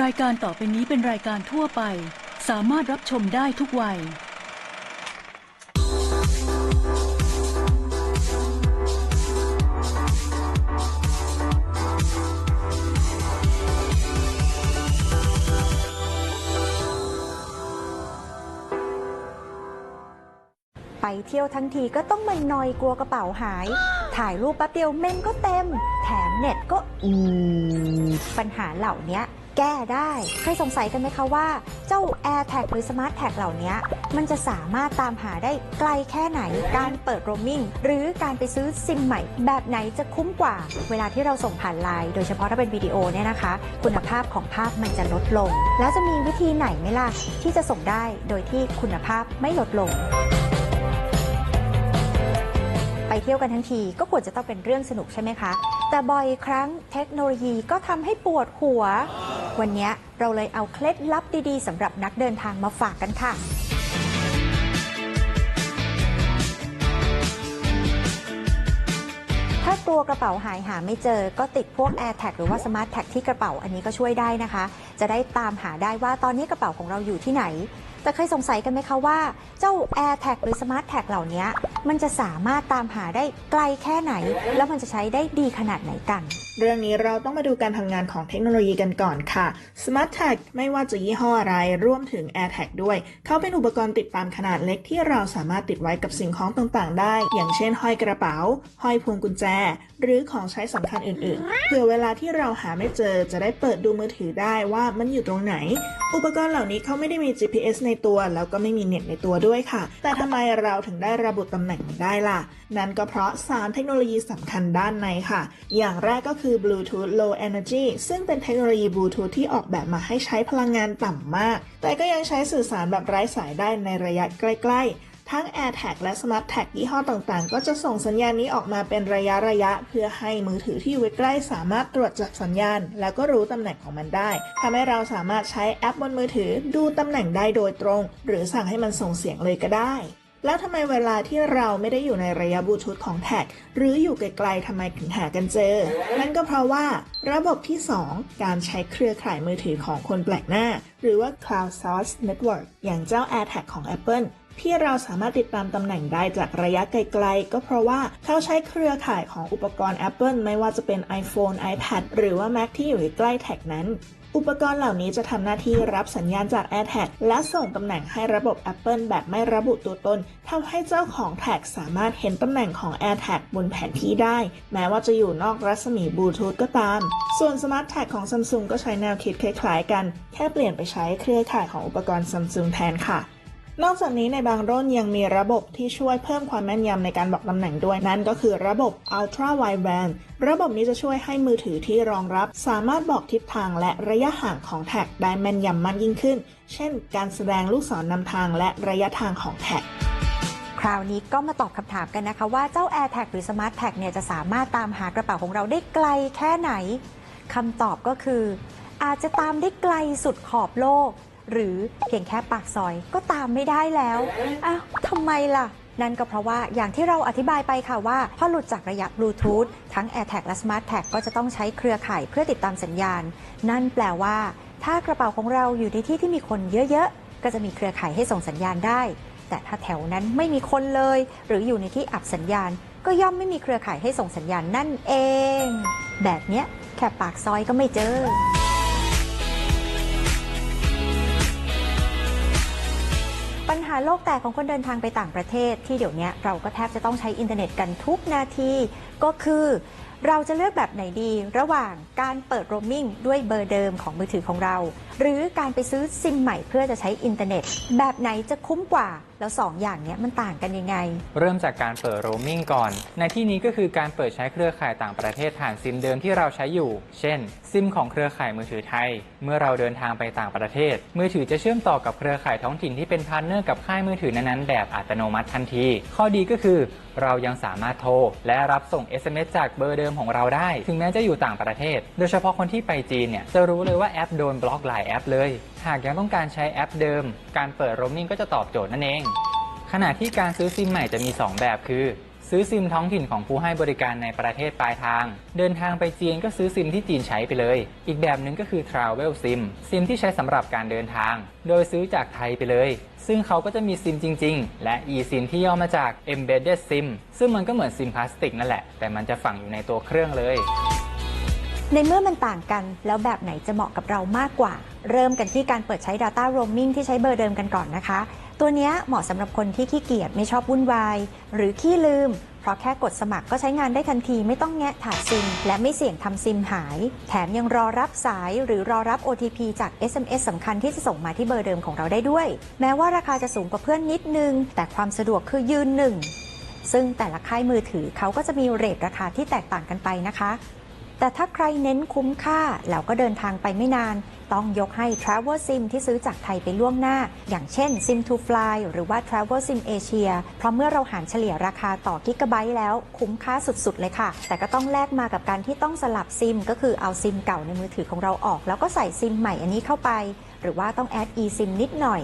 รายการต่อไปนี้เป็นรายการทั่วไป สามารถรับชมได้ทุกวัย ไปเที่ยวทั้งทีก็ต้องมันนอยกลัวกระเป๋าหาย ถ่ายรูปแป๊บเดียวเมมก็เต็ม แถมเน็ตก็อืมปัญหาเหล่านี้ แก้ได้เคยสงสัยกันไหมคะว่าเจ้า AirTag หรือ Smart Tag เหล่านี้ มันจะสามารถตามหาได้ไกลแค่ไหน การเปิดโรมมิ่งหรือการไปซื้อซิมใหม่ แบบไหนจะคุ้มกว่า เวลาที่เราส่งผ่านไลน์โดยเฉพาะถ้าเป็นวิดีโอเนี่ยนะคะ คุณภาพของภาพมันจะลดลง แล้วจะมีวิธีไหนไหมล่ะ ที่จะส่งได้โดยที่คุณภาพไม่ลดลงไปเที่ยวกันทั้งทีก็ควรจะต้องเป็นเรื่องสนุกใช่ไหมคะ แต่บ่อยครั้งเทคโนโลยีก็ทำให้ปวดหัว วันนี้เราเลยเอาเคล็ดลับดีๆสำหรับนักเดินทางมาฝากกันค่ะ ถ้ากลัวกระเป๋าหายหาไม่เจอ ก็ติดพวก AirTag หรือว่า Smart Tag ที่กระเป๋าอันนี้ก็ช่วยได้นะคะ จะได้ตามหาได้ว่าตอนนี้กระเป๋าของเราอยู่ที่ไหนแต่เคยสงสัยกันไหมคะว่าเจ้า AirTag หรือ Smart Tag เหล่านี้ มันจะสามารถตามหาได้ไกลแค่ไหน แล้วมันจะใช้ได้ดีขนาดไหนกัน เรื่องนี้เราต้องมาดูการทำงานของเทคโนโลยีกันก่อนค่ะ Smart Tag ไม่ว่าจะยี่ห้ออะไรรวมถึง AirTag ด้วย เขาเป็นอุปกรณ์ติดตามขนาดเล็กที่เราสามารถติดไว้กับสิ่งของต่างๆ ได้ อย่างเช่นห้อยกระเป๋า ห้อยพวงกุญแจ หรือของใช้สำคัญอื่นๆ เผื่อเวลาที่เราหาไม่เจอจะได้เปิดดูมือถือได้ว่ามันอยู่ตรงไหน อุปกรณ์เหล่านี้เขาไม่ได้มี GPS ในตัว แล้วก็ไม่มีเน็ตในตัวด้วยค่ะ แต่ทำไมเราถึงได้ระบุตำแหน่งได้ล่ะ นั่นก็เพราะ 3 เทคโนโลยีสำคัญด้านในค่ะ อย่างแรกก็คือ Bluetooth Low Energy ซึ่งเป็นเทคโนโลยีบลูทูธที่ออกแบบมาให้ใช้พลังงานต่ำมาก แต่ก็ยังใช้สื่อสารแบบไร้สายได้ในระยะใกล้ ๆ ทั้ง AirTag และ Smart Tag ยี่ห้อต่างๆ ก็จะส่งสัญญาณนี้ออกมาเป็นระยะระยะ เพื่อให้มือถือที่อยู่ใกล้สามารถตรวจจับสัญญาณ แล้วก็รู้ตำแหน่งของมันได้ทำให้เราสามารถใช้แอปบนมือถือดูตำแหน่งได้โดยตรง หรือสั่งให้มันส่งเสียงเลยก็ได้แล้วทำไมเวลาที่เราไม่ได้อยู่ในระยะบลูทูธของแท็ก หรืออยู่ไกลๆทำไมถึงหากันเจอ นั่นก็เพราะว่าระบบที่ 2 การใช้เครือข่ายมือถือของคนแปลกหน้า หรือว่า Cloud Source Network อย่างเจ้า AirTag ของ Apple ที่เราสามารถติดตามตำแหน่งได้จากระยะไกลๆ ก็เพราะว่าเขาใช้เครือข่ายของอุปกรณ์ Apple ไม่ว่าจะเป็น iPhone, iPad หรือว่า Mac ที่อยู่ใกล้แท็กนั้นอุปกรณ์เหล่านี้จะทำหน้าที่รับสัญญาณจาก AirTag และส่งตำแหน่งให้ระบบ Apple แบบไม่ระบุตัวตนทำให้เจ้าของแท็กสามารถเห็นตำแหน่งของ AirTag บนแผนที่ได้ แม้ว่าจะอยู่นอกรัศมีบลูทูธก็ตาม ส่วน Smart Tag ของ Samsung ก็ใช้แนวคิดคล้ายๆกัน แค่เปลี่ยนไปใช้เครือข่ายของอุปกรณ์ Samsung แทนค่ะ นอกจากนี้ในบางรุ่นยังมีระบบที่ช่วยเพิ่มความแม่นยำในการบอกตำแหน่งด้วย นั่นก็คือระบบ Ultra Wideband ระบบนี้จะช่วยให้มือถือที่รองรับ สามารถบอกทิศทางและระยะห่างของแท็กได้แม่นยำมากยิ่งขึ้น เช่น การแสดงลูกศรนำทางและระยะทางของแท็กคราวนี้ก็มาตอบคำถามกันนะคะ ว่าเจ้า AirTag หรือ Smart Tag เนี่ยจะสามารถตามหากระเป๋าของเราได้ไกลแค่ไหนคำตอบก็คือ อาจจะตามได้ไกลสุดขอบโลก หรือเพียงแค่ปากซอยก็ตามไม่ได้แล้วอ้าวทำไมล่ะ นั่นก็เพราะว่าอย่างที่เราอธิบายไปค่ะว่า พอหลุดจากระยะบลูทูธทั้ง AirTag และ Smart Tag ก็จะต้องใช้เครือข่ายเพื่อติดตามสัญญาณ นั่นแปลว่า ถ้ากระเป๋าของเราอยู่ในที่ที่มีคนเยอะๆ ก็จะมีเครือข่ายให้ส่งสัญญาณได้ แต่ถ้าแถวนั้นไม่มีคนเลย หรืออยู่ในที่อับสัญญาณ ก็ย่อมไม่มีเครือข่ายให้ส่งสัญญาณนั่นเอง แบบเนี้ยแค่ปากซอยก็ไม่เจอ หาโลกแตกของคนเดินทางไปต่างประเทศ ที่เดี๋ยวนี้เราก็แทบจะต้องใช้อินเทอร์เน็ตกันทุกนาทีก็คือเราจะเลือกแบบไหนดี ระหว่างการเปิดโรมมิ่งด้วยเบอร์เดิมของมือถือของเราหรือการไปซื้อซิมใหม่เพื่อจะใช้อินเทอร์เน็ต แบบไหนจะคุ้มกว่า แล้วสองอย่างนี้มันต่างกันยังไง เริ่มจากการเปิดโรมมิ่งก่อน ในที่นี้ก็คือการเปิดใช้เครือข่ายต่างประเทศผ่านซิมเดิมที่เราใช้อยู่ เช่น ซิมของเครือข่ายมือถือไทย เมื่อเราเดินทางไปต่างประเทศ มือถือจะเชื่อมต่อกับเครือข่ายท้องถิ่นที่เป็นพาร์ทเนอร์กับค่ายมือถือนั้นๆแบบอัตโนมัติทันที ข้อดีก็คือ เรายังสามารถโทรและรับส่ง SMS จากเบอร์เดิมของเราได้ ถึงแม้จะอยู่ต่างประเทศ โดยเฉพาะคนที่ไปจีนเนี่ยจะรู้เลยว่าแอปโดนบล็อกหลายแอปเลย หากยังต้องการใช้แอปเดิม การเปิดโรมมิ่งก็จะตอบโจทย์นั่นเอง ขณะที่การซื้อซิมใหม่จะมี 2 แบบคือ ซื้อซิมท้องถิ่นของผู้ให้บริการในประเทศปลายทาง เดินทางไปจีนก็ซื้อซิมที่จีนใช้ไปเลย อีกแบบหนึ่งก็คือ Travel SIM ซิมที่ใช้สำหรับการเดินทาง โดยซื้อจากไทยไปเลย ซึ่งเขาก็จะมีซิมจริง ๆ และ eSIM ที่ย่อมาจาก Embedded SIM ซึ่งมันก็เหมือนซิมพลาสติกนั่นแหละ แต่มันจะฝังอยู่ในตัวเครื่องเลย ในเมื่อมันต่างกันแล้วแบบไหนจะเหมาะกับเรามากกว่า เริ่มกันที่การเปิดใช้ Data Roaming ที่ใช้เบอร์เดิมกันก่อนนะคะ ตัวนี้เหมาะสำหรับคนที่ขี้เกียจไม่ชอบวุ่นวาย หรือขี้ลืม เพราะแค่กดสมัครก็ใช้งานได้ทันทีไม่ต้องแงะถาดซิม และไม่เสี่ยงทำซิมหาย แถมยังรอรับสายหรือรอรับ OTP จาก SMS สำคัญที่จะส่งมาที่เบอร์เดิมของเราได้ด้วย แม้ว่าราคาจะสูงกว่าเพื่อนนิดนึง แต่ความสะดวกคือยืนหนึ่งซึ่งแต่ละค่ายมือถือเขาก็จะมีเรทราคาที่แตกต่างกันไปนะคะ แต่ถ้าใครเน้นคุ้มค่า แล้วก็เดินทางไปไม่นาน ต้องยกให้ Travel Sim ที่ซื้อจากไทยไปล่วงหน้า อย่างเช่น Sim to Fly หรือว่า Travel Sim Asia เพราะเมื่อเราหารเฉลี่ยราคาต่อกิกะไบต์แล้วคุ้มค่าสุดๆ เลยค่ะ แต่ก็ต้องแลกมากับการที่ต้องสลับซิม ก็คือเอาซิมเก่าในมือถือของเราออก แล้วก็ใส่ซิมใหม่อันนี้เข้าไป หรือว่าต้องแอด eSIM นิดหน่อย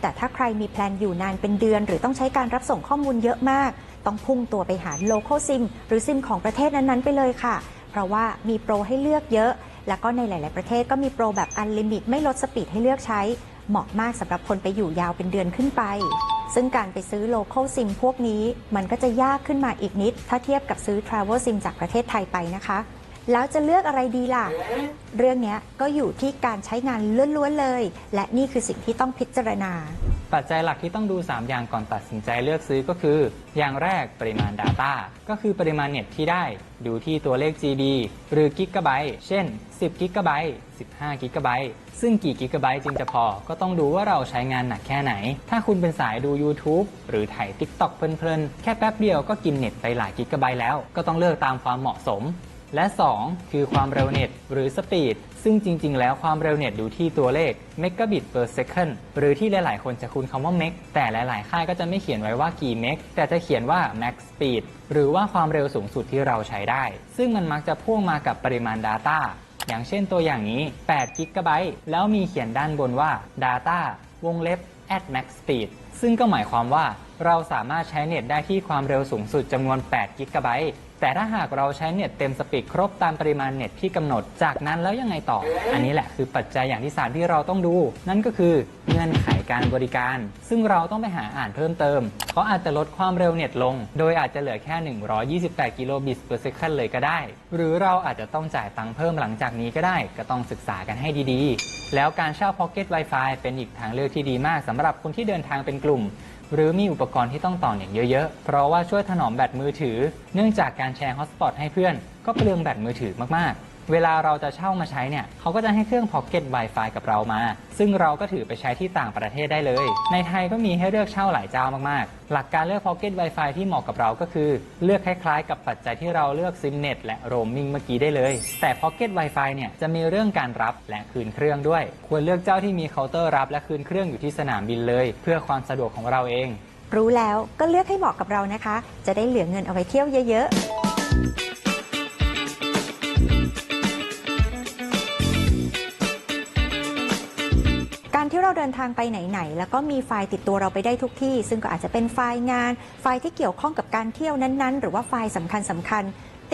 แต่ถ้าใครมีแพลนอยู่นานเป็นเดือน หรือต้องใช้การรับส่งข้อมูลเยอะมาก ต้องพุ่งตัวไปหา local sim หรือซิมของประเทศนั้นๆไปเลยค่ะ เพราะว่ามีโปรให้เลือกเยอะ แล้วก็ในหลาย ๆ ประเทศก็มีโปรแบบอันลิมิตไม่ลดสปีดให้เลือกใช้ เหมาะมากสำหรับคนไปอยู่ยาวเป็นเดือนขึ้นไป ซึ่งการไปซื้อ local sim พวกนี้ มันก็จะยากขึ้นมาอีกนิด ถ้าเทียบกับซื้อ travel sim จากประเทศไทยไปนะคะแล้วจะเลือกอะไรดีล่ะ เรื่องนี้ก็อยู่ที่การใช้งานล้วนๆเลย และนี่คือสิ่งที่ต้องพิจารณา ปัจจัยหลักที่ต้องดู 3 อย่างก่อนตัดสินใจเลือกซื้อก็คือ อย่างแรกปริมาณ Data ก็คือปริมาณเน็ตที่ได้ดูที่ตัวเลข GB หรือกิกะไบต์เช่น 10กิกะไบต์15กิกะไบต์ซึ่งกี่กิกะไบต์จึงจะพอ ก็ต้องดูว่าเราใช้งานหนักแค่ไหน ถ้าคุณเป็นสายดู YouTube หรือถ่าย TikTok เพลินๆ แค่แป๊บเดียวก็กินเน็ตไปหลายกิกะไบต์แล้ว ก็ต้องเลือกตามความเหมาะสม และ 2 คือความเร็วเน็ตหรือสปีด ซึ่งจริง ๆ แล้วความเร็วเน็ตดูที่ตัวเลข megabit per second หรือที่หลาย ๆ คนจะคุ้นคำว่า meg แต่หลาย ๆ ค่ายก็จะไม่เขียนไว้ว่ากี่ meg แต่จะเขียนว่า max speed หรือว่าความเร็วสูงสุดที่เราใช้ได้ ซึ่งมันมักจะพ่วงมากับปริมาณ Data อย่างเช่นตัวอย่างนี้8 g b แล้วมีเขียนด้านบนว่า data วงเล็บ at max speed ซึ่งก็หมายความว่าเราสามารถใช้เน็ตได้ที่ความเร็วสูงสุดจำนวน8 g b แต่ถ้าหากเราใช้เน็ตเต็มสปีดครบตามปริมาณเน็ตที่กำหนด จากนั้นแล้วยังไงต่อ อันนี้แหละคือปัจจัยอย่างที่3ที่เราต้องดู นั่นก็คือเงื่อนไขการบริการ ซึ่งเราต้องไปหาอ่านเพิ่มเติมเขาอาจจะลดความเร็วเน็ตลง โดยอาจจะเหลือแค่ 128 กิโลบิต per second เลยก็ได้ หรือเราอาจจะต้องจ่ายตังค์เพิ่มหลังจากนี้ก็ได้ ก็ต้องศึกษากันให้ดีๆ แล้วการเช่า Pocket Wi-Fi เป็นอีกทางเลือกที่ดีมากสำหรับคนที่เดินทางเป็นกลุ่ม หรือมีอุปกรณ์ที่ต้องต่อเน็ตเยอะๆ เพราะว่าช่วยถนอมแบตมือถือ เนื่องจากการแชร์ฮอตสปอตให้เพื่อน ก็เปลืองแบตมือถือมากๆ เวลาเราจะเช่ามาใช้เนี่ยเขาก็จะให้เครื่อง Pocket Wi-Fi กับเรามา ซึ่งเราก็ถือไปใช้ที่ต่างประเทศได้เลย ในไทยก็มีให้เลือกเช่าหลายเจ้ามากๆ หลักการเลือก Pocket Wi-Fi ที่เหมาะกับเราก็คือ เลือกคล้ายๆ กับปัจจัยที่เราเลือกซิมเน็ตและโรมมิ่งเมื่อกี้ได้เลย แต่ Pocket Wi-Fi เนี่ยจะมีเรื่องการรับและคืนเครื่องด้วย ควรเลือกเจ้าที่มีเคาน์เตอร์รับและคืนเครื่องอยู่ที่สนามบินเลย เพื่อความสะดวกของเราเอง รู้แล้วก็เลือกให้เหมาะกับเรานะคะ จะได้เหลือเงินเอาไปเที่ยวเยอะๆ เราเดินทางไปไหน ๆ แล้วก็มีไฟล์ติดตัวเราไปได้ทุกที่ ซึ่งก็อาจจะเป็นไฟล์งาน ไฟล์ที่เกี่ยวข้องกับการเที่ยวนั้นๆ หรือว่าไฟล์สำคัญสำคัญ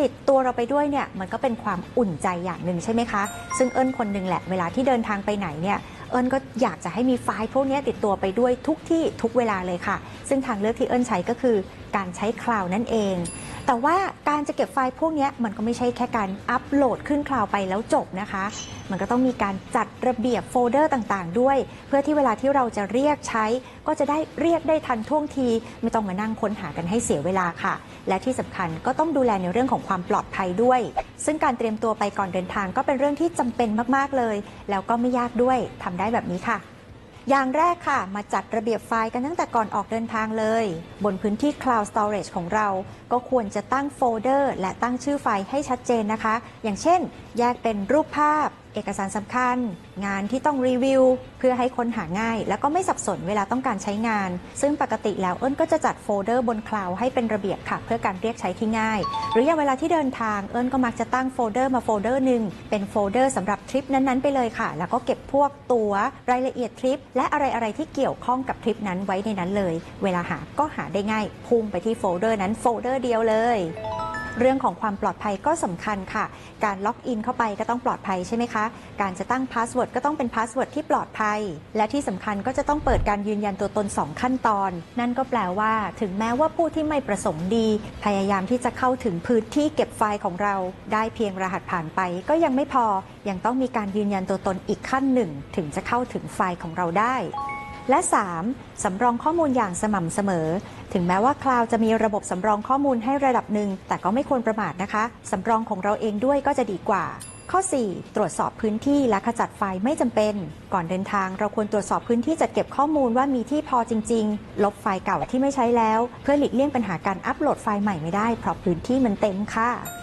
ติดตัวเราไปด้วยเนี่ยมันก็เป็นความอุ่นใจอย่างหนึ่งใช่ไหมคะ ซึ่งเอิญคนหนึ่งแหละเวลาที่เดินทางไปไหนเนี่ยเอิญก็อยากจะให้มีไฟล์พวกนี้ติดตัวไปด้วยทุกที่ทุกเวลาเลยค่ะ ซึ่งทางเลือกที่เอิญใช้ก็คือการใช้คลาวนั่นเอง แต่ว่าการจะเก็บไฟล์พวกนี้มันก็ไม่ใช่แค่การอัปโหลดขึ้นคลาวไปแล้วจบนะคะ มันก็ต้องมีการจัดระเบียบโฟลเดอร์ต่างๆ ด้วย เพื่อที่เวลาที่เราจะเรียกใช้ ก็จะได้เรียกได้ทันท่วงที ไม่ต้องมานั่งค้นหากันให้เสียเวลาค่ะ และที่สำคัญก็ต้องดูแลในเรื่องของความปลอดภัยด้วย ซึ่งการเตรียมตัวไปก่อนเดินทางก็เป็นเรื่องที่จำเป็นมากๆเลย แล้วก็ไม่ยากด้วยทำได้แบบนี้ค่ะ อย่างแรกค่ะ มาจัดระเบียบไฟล์กันตั้งแต่ก่อนออกเดินทางเลย บนพื้นที่ Cloud Storage ของเรา ก็ควรจะตั้งโฟลเดอร์ และตั้งชื่อไฟล์ให้ชัดเจนนะคะ อย่างเช่น แยกเป็นรูปภาพ เอกสารสำคัญ งานที่ต้องรีวิว เพื่อให้ค้นหาง่าย แล้วก็ไม่สับสนเวลาต้องการใช้งาน ซึ่งปกติแล้วเอิญก็จะจัดโฟลเดอร์บนคลาวให้เป็นระเบียบค่ะ เพื่อการเรียกใช้ที่ง่าย หรืออย่างเวลาที่เดินทางเอิญก็มักจะตั้งโฟลเดอร์มาโฟลเดอร์หนึ่งเป็นโฟลเดอร์สำหรับทริปนั้นๆไปเลยค่ะ แล้วก็เก็บพวกตั๋วรายละเอียดทริปและอะไรๆที่เกี่ยวข้องกับทริปนั้นไว้ในนั้นเลย เวลาหาก็หาได้ง่ายพุ่งไปที่โฟลเดอร์นั้นโฟลเดอร์เดียวเลย เรื่องของความปลอดภัยก็สำคัญค่ะ การล็อกอินเข้าไปก็ต้องปลอดภัยใช่ไหมคะ การจะตั้งพาสเวิร์ดก็ต้องเป็นพาสเวิร์ดที่ปลอดภัย และที่สำคัญก็จะต้องเปิดการยืนยันตัวตน 2 ขั้นตอน นั่นก็แปลว่า ถึงแม้ว่าผู้ที่ไม่ประสงค์ดี พยายามที่จะเข้าถึงพื้นที่เก็บไฟล์ของเรา ได้เพียงรหัสผ่านไป ก็ยังไม่พอ ยังต้องมีการยืนยันตัวตนอีกขั้นหนึ่ง ถึงจะเข้าถึงไฟล์ของเราได้ และ 3. สำรองข้อมูลอย่างสม่ำเสมอ ถึงแม้ว่าคลาวจะมีระบบสำรองข้อมูลให้ระดับหนึ่ง แต่ก็ไม่ควรประมาทนะคะ สำรองของเราเองด้วยก็จะดีกว่า ข้อ 4. ตรวจสอบพื้นที่และขจัดไฟไม่จำเป็น ก่อนเดินทางเราควรตรวจสอบพื้นที่จัดเก็บข้อมูลว่ามีที่พอจริง ๆ ลบไฟล์เก่าที่ไม่ใช้แล้ว เพื่อหลีกเลี่ยงปัญหาการอัปโหลดไฟล์ใหม่ไม่ได้เพราะพื้นที่มันเต็มค่ะ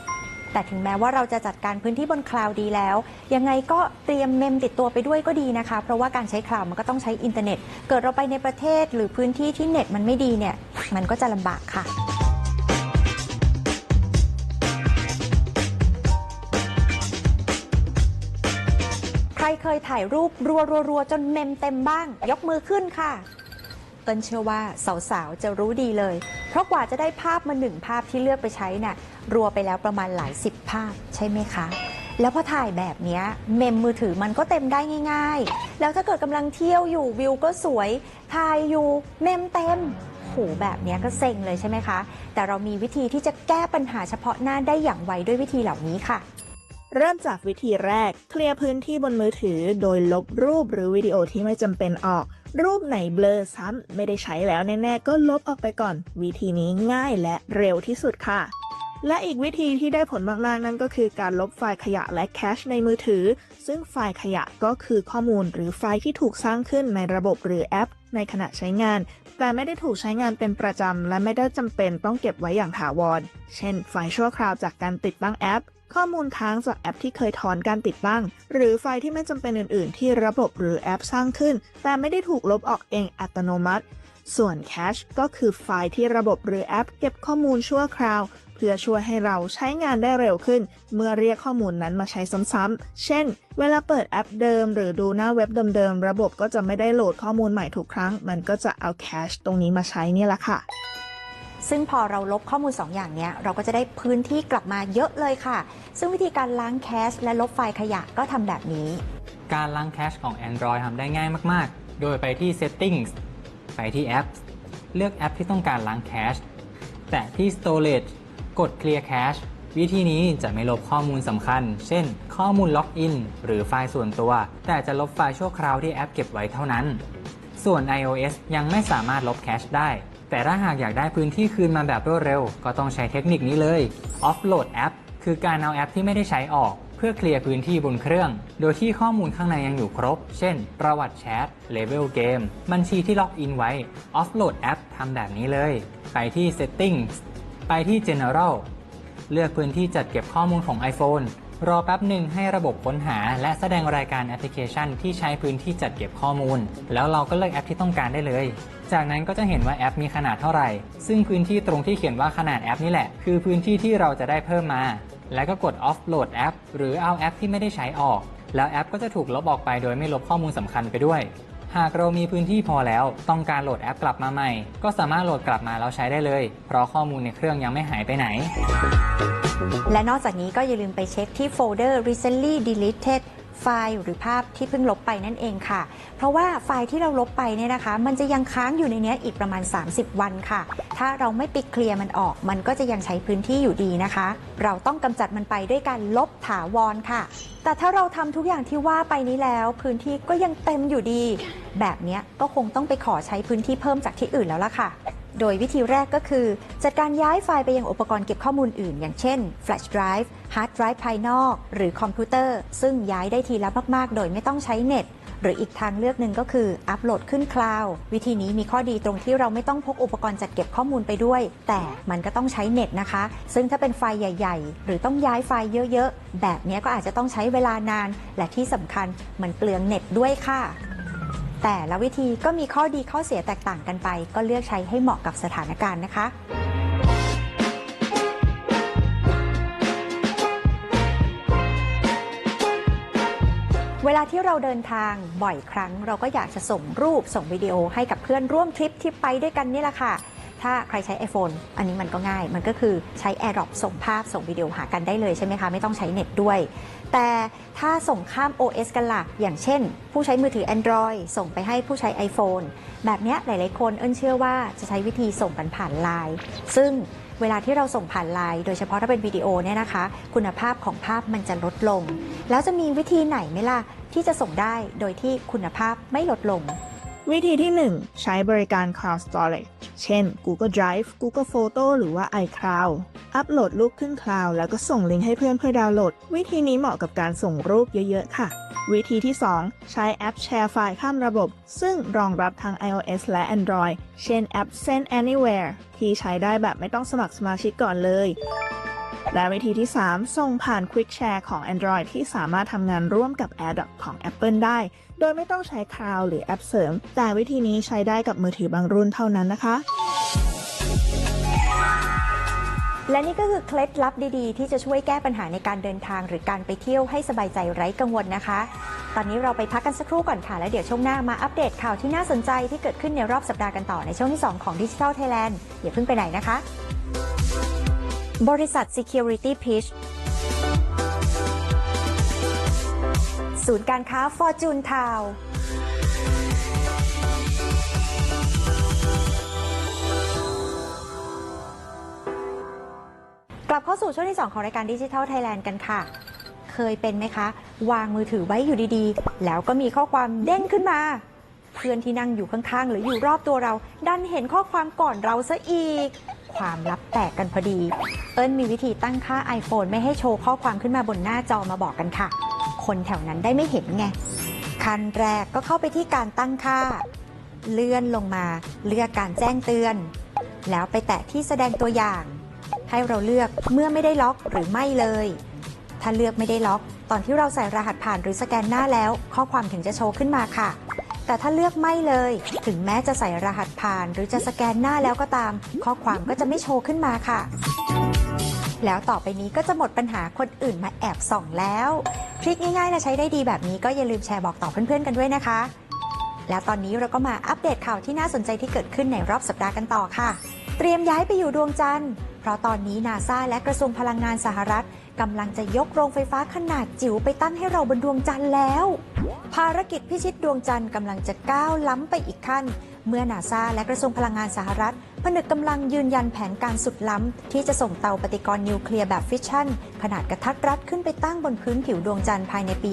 แต่ถึงแม้ว่าเราจะจัดการพื้นที่บนคลาวด์ดีแล้ว ยังไงก็เตรียมเมมติดตัวไปด้วยก็ดีนะคะ เพราะว่าการใช้คลาวด์มันก็ต้องใช้อินเทอร์เน็ต เกิดเราไปในประเทศหรือพื้นที่ที่เน็ตมันไม่ดีเนี่ยมันก็จะลำบากค่ะใครเคยถ่ายรูปรัวๆๆจนเมมเต็มบ้าง ยกมือขึ้นค่ะ เอิญเชื่อว่าสาวๆ จะรู้ดีเลย เพราะกว่าจะได้ภาพมาหนึ่งภาพที่เลือกไปใช้น่ะ รัวไปแล้วประมาณหลายสิบภาพใช่ไหมคะ แล้วพอถ่ายแบบนี้เมมมือถือมันก็เต็มได้ง่าย ๆ แล้วถ้าเกิดกำลังเที่ยวอยู่วิวก็สวยถ่ายอยู่เมมเต็มโหแบบนี้ก็เซ็งเลยใช่ไหมคะ แต่เรามีวิธีที่จะแก้ปัญหาเฉพาะหน้าได้อย่างไวด้วยวิธีเหล่านี้ค่ะเริ่มจากวิธีแรก เคลียร์พื้นที่บนมือถือ โดยลบรูปหรือวิดีโอที่ไม่จำเป็นออก รูปไหนเบลอซ้ำไม่ได้ใช้แล้วแน่ ๆ ก็ลบออกไปก่อน วิธีนี้ง่ายและเร็วที่สุดค่ะ และอีกวิธีที่ได้ผลมากๆนั่นก็คือการลบไฟล์ขยะและแคชในมือถือ ซึ่งไฟล์ขยะก็คือข้อมูลหรือไฟล์ที่ถูกสร้างขึ้นในระบบหรือแอป ในขณะใช้งาน แต่ไม่ได้ถูกใช้งานเป็นประจำ และไม่ได้จำเป็นต้องเก็บไว้อย่างถาวร เช่น ไฟล์ชั่วคราวจากการติดตั้งแอป ข้อมูลค้างจากแอปที่เคยถอนการติดตั้ง หรือไฟล์ที่ไม่จำเป็นอื่น ๆ ที่ระบบหรือแอปสร้างขึ้น แต่ไม่ได้ถูกลบออกเองอัตโนมัติ ส่วนแคชก็คือไฟล์ที่ระบบหรือแอป เก็บข้อมูลชั่วคราว เพื่อช่วยให้เราใช้งานได้เร็วขึ้น เมื่อเรียกข้อมูลนั้นมาใช้ซ้ำๆ เช่น เวลาเปิดแอปเดิม หรือดูหน้าเว็บเดิมๆ ระบบก็จะไม่ได้โหลดข้อมูลใหม่ทุกครั้ง มันก็จะเอาแคชตรงนี้มาใช้นี่แหละค่ะซึ่งพอเราลบข้อมูล 2 อย่างเนี้ยเราก็จะได้พื้นที่กลับมาเยอะเลยค่ะ ซึ่งวิธีการล้างแคชและลบไฟล์ขยะก็ทำแบบนี้ การล้างแคชของ Android ทำได้ง่ายมากๆ โดยไปที่ Settings ไปที่ Apps เลือกแอปที่ต้องการล้างแคชแตะที่ Storage กด Clear Cache วิธีนี้จะไม่ลบข้อมูลสำคัญ เช่น ข้อมูลล็อกอินหรือไฟล์ส่วนตัว แต่จะลบไฟล์ชั่วคราวที่แอปเก็บไว้เท่านั้น ส่วน iOS ยังไม่สามารถลบแคชได้ แต่ถ้าหากอยากได้พื้นที่คืนมาแบบรวดเร็ว ก็ต้องใช้เทคนิคนี้เลย Offload App คือการเอาแอปที่ไม่ได้ใช้ออก เพื่อเคลียร์พื้นที่บนเครื่อง โดยที่ข้อมูลข้างในยังอยู่ครบ เช่น ประวัติแชท เลเวลเกม บัญชีที่ล็อกอินไว้ Offload App ทำแบบนี้เลย ไปที่ Settings ไปที่ General เลือกพื้นที่จัดเก็บข้อมูลของ iPhone รอแป๊บหนึ่งให้ระบบค้นหา และแสดงรายการแอปพลิเคชันที่ใช้พื้นที่จัดเก็บข้อมูล แล้วเราก็เลือกแอปที่ต้องการได้เลย จากนั้นก็จะเห็นว่าแอปมีขนาดเท่าไหร่ ซึ่งพื้นที่ตรงที่เขียนว่าขนาดแอปนี่แหละ คือพื้นที่ที่เราจะได้เพิ่มมา แล้วก็กด offload แอปหรือเอาแอปที่ไม่ได้ใช้ออก แล้วแอปก็จะถูกลบออกไปโดยไม่ลบข้อมูลสำคัญไปด้วย หากเรามีพื้นที่พอแล้ว ต้องการโหลดแอปกลับมาใหม่ ก็สามารถโหลดกลับมาแล้วใช้ได้เลย เพราะข้อมูลในเครื่องยังไม่หายไปไหน และนอกจากนี้ก็อย่าลืมไปเช็คที่โฟลเดอร์ recently deleted ไฟล์หรือภาพที่เพิ่งลบไปนั่นเองค่ะ เพราะว่าไฟล์ที่เราลบไปเนี่ยนะคะ มันจะยังค้างอยู่ในนี้อีกประมาณ 30 วันค่ะ ถ้าเราไม่ปิดเคลียร์มันออก มันก็จะยังใช้พื้นที่อยู่ดีนะคะ เราต้องกำจัดมันไปด้วยการลบถาวรค่ะ แต่ถ้าเราทำทุกอย่างที่ว่าไปนี้แล้ว พื้นที่ก็ยังเต็มอยู่ดี แบบนี้ก็คงต้องไปขอใช้พื้นที่เพิ่มจากที่อื่นแล้วล่ะค่ะ โดยวิธีแรกก็คือ จัดการย้ายไฟล์ไปยังอุปกรณ์เก็บข้อมูลอื่น อย่างเช่น Flash Drive Hard Drive ภายนอก หรือคอมพิวเตอร์ ซึ่งย้ายได้ทีละมาก ๆ โดยไม่ต้องใช้เน็ต หรืออีกทางเลือกหนึ่งก็คืออัปโหลดขึ้นคลาวด์วิธีนี้มีข้อดีตรงที่เราไม่ต้องพกอุปกรณ์จัดเก็บข้อมูลไปด้วย แต่มันก็ต้องใช้เน็ตนะคะ ซึ่งถ้าเป็นไฟล์ใหญ่ ๆ หรือต้องย้ายไฟล์เยอะ ๆ แบบนี้ก็อาจจะต้องใช้เวลานาน และที่สำคัญมันเปลืองเน็ตด้วยค่ะ แต่ละวิธีก็มีข้อดีข้อเสียแตกต่างกันไป ก็เลือกใช้ให้เหมาะกับสถานการณ์นะคะเวลาที่เราเดินทางบ่อยครั้ง เราก็อยากจะส่งรูปส่งวิดีโอให้กับเพื่อนร่วมทริปที่ไปด้วยกันนี่แหละค่ะ ถ้าใครใช้ iPhone อันนี้มันก็ง่าย มันก็คือใช้ AirDrop ส่งภาพส่งวิดีโอหากันได้เลยใช่ไหมคะ ไม่ต้องใช้เน็ตด้วย แต่ถ้าส่งข้าม OS กันล่ะ อย่างเช่น ผู้ใช้มือถือ Android ส่งไปให้ผู้ใช้ iPhone แบบนี้หลาย ๆ คนเอิ้นเชื่อว่าจะใช้วิธีส่งกันผ่านไลน์ซึ่งเวลาที่เราส่งผ่านไลน์โดยเฉพาะถ้าเป็นวิดีโอเนี่ยนะคะ คุณภาพของภาพมันจะลดลง แล้วจะมีวิธีไหนไหมล่ะที่จะส่งได้โดยที่คุณภาพไม่ลดลง วิธีที่ 1 ใช้บริการ Cloud Storage เช่น Google Drive Google Photo หรือว่า iCloud อัปโหลดรูปขึ้น Cloud แล้วก็ส่งลิงก์ให้เพื่อนเพื่อดาวน์โหลด วิธีนี้เหมาะกับการส่งรูปเยอะๆ ค่ะ วิธีที่ 2 ใช้แอปแชร์ไฟล์ข้ามระบบ ซึ่งรองรับทั้ง iOS และ Android เช่นแอป Send Anywhere ที่ใช้ได้แบบไม่ต้องสมัครสมาชิกก่อนเลย และวิธีที่ 3 ส่งผ่าน Quick Share ของ Android ที่สามารถทำงานร่วมกับ AirDrop ของ Apple ได้ ดยไม่ต้องใช้ Cloud หรือแอปเสริม แต่วิธีนี้ใช้ได้กับมือถือบางรุ่นเท่านั้นนะคะและนี่ก็คือเคล็ดลับดีๆ ที่จะช่วยแก้ปัญหาในการเดินทางหรือการไปเที่ยวให้สบายใจไร้กังวลนะคะ ตอนนี้เราไปพักกันสักครู่ก่อนค่ะ แล้วเดี๋ยวช่วงหน้ามาอัปเดตข่าวที่น่าสนใจที่เกิดขึ้นในรอบสัปดาห์กันต่อในช่วงที่ 2 ของ Digital Thailand อย่าเพิ่งไปไหนนะคะ บริษัท Security Pitch ศูนย์การค้า Fortune Town กลับเข้าสู่ช่วงที่ 2 ของรายการดิจิทัลไทยแลนด์กันค่ะ เคยเป็นไหมคะ วางมือถือไว้อยู่ดีๆ แล้วก็มีข้อความเด้งขึ้นมา เพื่อนที่นั่งอยู่ข้างๆ หรืออยู่รอบตัวเรา ดันเห็นข้อความก่อนเราซะอีก ความลับแตกกันพอดี เอิญมีวิธีตั้งค่า iPhone ไม่ให้โชว์ข้อความขึ้นมาบนหน้าจอมาบอกกันค่ะ คนแถวนั้นได้ไม่เห็นไง ขั้นแรกก็เข้าไปที่การตั้งค่า เลื่อนลงมาเลือกการแจ้งเตือน แล้วไปแตะที่แสดงตัวอย่าง ให้เราเลือกเมื่อไม่ได้ล็อกหรือไม่เลย ถ้าเลือกไม่ได้ล็อก ตอนที่เราใส่รหัสผ่านหรือสแกนหน้าแล้ว ข้อความถึงจะโชว์ขึ้นมาค่ะแต่ถ้าเลือกไม่เลย ถึงแม้จะใส่รหัสผ่าน หรือจะสแกนหน้าแล้วก็ตาม ข้อความก็จะไม่โชว์ขึ้นมาค่ะ แล้วต่อไปนี้ก็จะหมดปัญหาคนอื่นมาแอบส่องแล้ว ทริคง่ายๆและใช้ได้ดีแบบนี้ก็อย่าลืมแชร์บอกต่อเพื่อนๆกันด้วยนะคะ แล้วตอนนี้เราก็มาอัปเดตข่าวที่น่าสนใจที่เกิดขึ้นในรอบสัปดาห์กันต่อค่ะ เตรียมย้ายไปอยู่ดวงจันทร์ เพราะตอนนี้นาซาและกระทรวงพลังงานสหรัฐกำลังจะยกโรงไฟฟ้าขนาดจิ๋วไปตั้งให้เราบนดวงจันทร์แล้ว ภารกิจพิชิตดวงจันทร์กำลังจะก้าวล้ำไปอีกขั้น เมื่อนาซาและกระทรวงพลังงานสหรัฐ ผนึกกำลังยืนยันแผนการสุดล้ำ ที่จะส่งเตาปฏิกรณ์นิวเคลียร์แบบฟิชชั่น ขนาดกระทัดรัดขึ้นไปตั้งบนพื้นผิวดวงจันทร์ภายในปี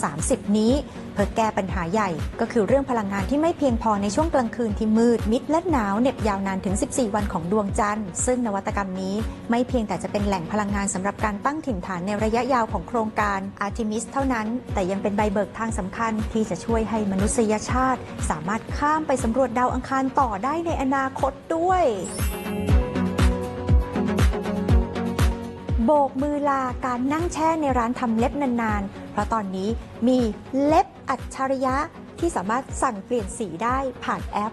2030 นี้ เพื่อแก้ปัญหาใหญ่ ก็คือเรื่องพลังงานที่ไม่เพียงพอในช่วงกลางคืนที่มืดมิดและหนาวเหน็บยาวนานถึง 14 วันของดวงจันทร์ซึ่งนวัตกรรมนี้ไม่เพียงแต่จะเป็นแหล่งพลังงานสำหรับการตั้งถิ่นฐานในระยะยาวของโครงการ Artemis เท่านั้น แต่ยังเป็นใบเบิกทางสำคัญที่จะช่วยให้มนุษยชาติ สามารถข้ามไปสำรวจดาวอังคารต่อได้ในอนาคตด้วย โบกมือลาการนั่งแช่ในร้านทำเล็บนานๆ เพราะตอนนี้มีเล็บอัจฉริยะ ที่สามารถสั่งเปลี่ยนสีได้ผ่านแอป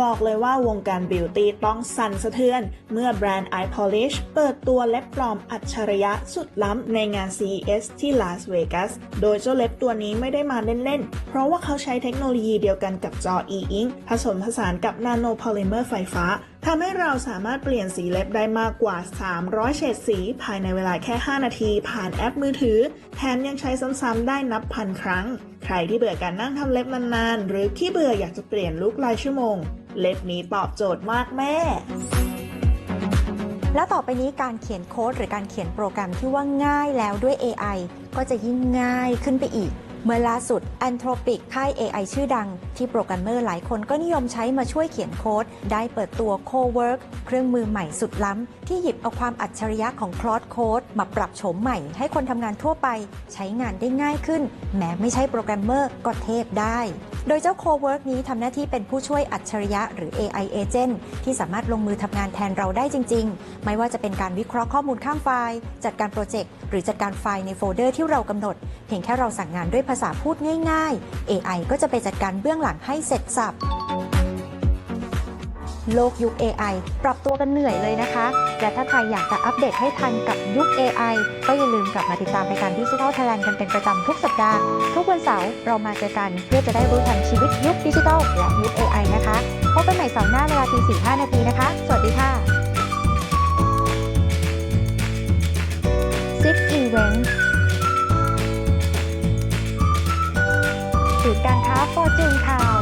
บอกเลยว่าวงการบิวตี้ต้องสั่นสะเทือน เมื่อแบรนด์ i Polish เปิดตัวเล็บปลอมอัจฉริยะสุดล้ำในงาน CES ที่ลาสเวกัส โดยเจ้าเล็บตัวนี้ไม่ได้มาเล่น ๆ เพราะว่าเขาใช้เทคโนโลยีเดียวกันกับจอ e-ink ผสมผสานกับนาโนโพลิเมอร์ไฟฟ้าทำให้เราสามารถเปลี่ยนสีเล็บได้มากกว่า 300 เฉดสี ภายในเวลาแค่ 5 นาที ผ่านแอปมือถือ แถมยังใช้ซ้ำๆได้นับพันครั้ง ใครที่เบื่อการนั่งทำเล็บนานๆ หรือที่เบื่ออยากจะเปลี่ยนลุครายชั่วโมง เล็บนี้ตอบโจทย์มากแม่แล้วต่อไปนี้การเขียนโค้ดหรือการเขียนโปรแกรมที่ว่าง่ายแล้วด้วย AI ก็จะยิ่งง่ายขึ้นไปอีก เมื่อล่าสุด Anthropic ค่าย AI ชื่อดัง ที่โปรแกรมเมอร์หลายคนก็นิยมใช้มาช่วยเขียนโค้ด ได้เปิดตัว Cowork เครื่องมือใหม่สุดล้ำ ที่หยิบเอาความอัจฉริยะของ Cloud Code มาปรับโฉมใหม่ ให้คนทำงานทั่วไป ใช้งานได้ง่ายขึ้น แม้ไม่ใช่โปรแกรมเมอร์ก็เทพได้ โดยเจ้า Cowork นี้ทำหน้าที่เป็นผู้ช่วยอัจฉริยะหรือ AI Agent ที่สามารถลงมือทำงานแทนเราได้จริง ๆ ไม่ว่าจะเป็นการวิเคราะห์ข้อมูลข้ามไฟล์ จัดการโปรเจกต์หรือจัดการไฟล์ในโฟลเดอร์ที่เรากำหนด เพียงแค่เราสั่งงานด้วยภาษาพูดง่าย ๆ AI ก็จะไปจัดการเบื้องหลังให้เสร็จสับ โลกยุค AI ปรับตัวกันเหนื่อยเลยนะคะ และถ้าใครอยากจะอัปเดตให้ทันกับยุค AI ก็อย่าลืมกลับมาติดตามรายการดิจิทัลไทยแลนด์กันเป็นประจำทุกสัปดาห์ทุกวันเสาร์เรามาเจอกันเพื่อจะได้รู้ทันชีวิตยุคดิจิทัลและยุค AI นะคะพบกันใหม่เสาร์หน้าเวลาตีสี่ห้านาทีนะคะ สวัสดีค่ะ Six Event ศูนย์การค้าฟอร์จูนข่าว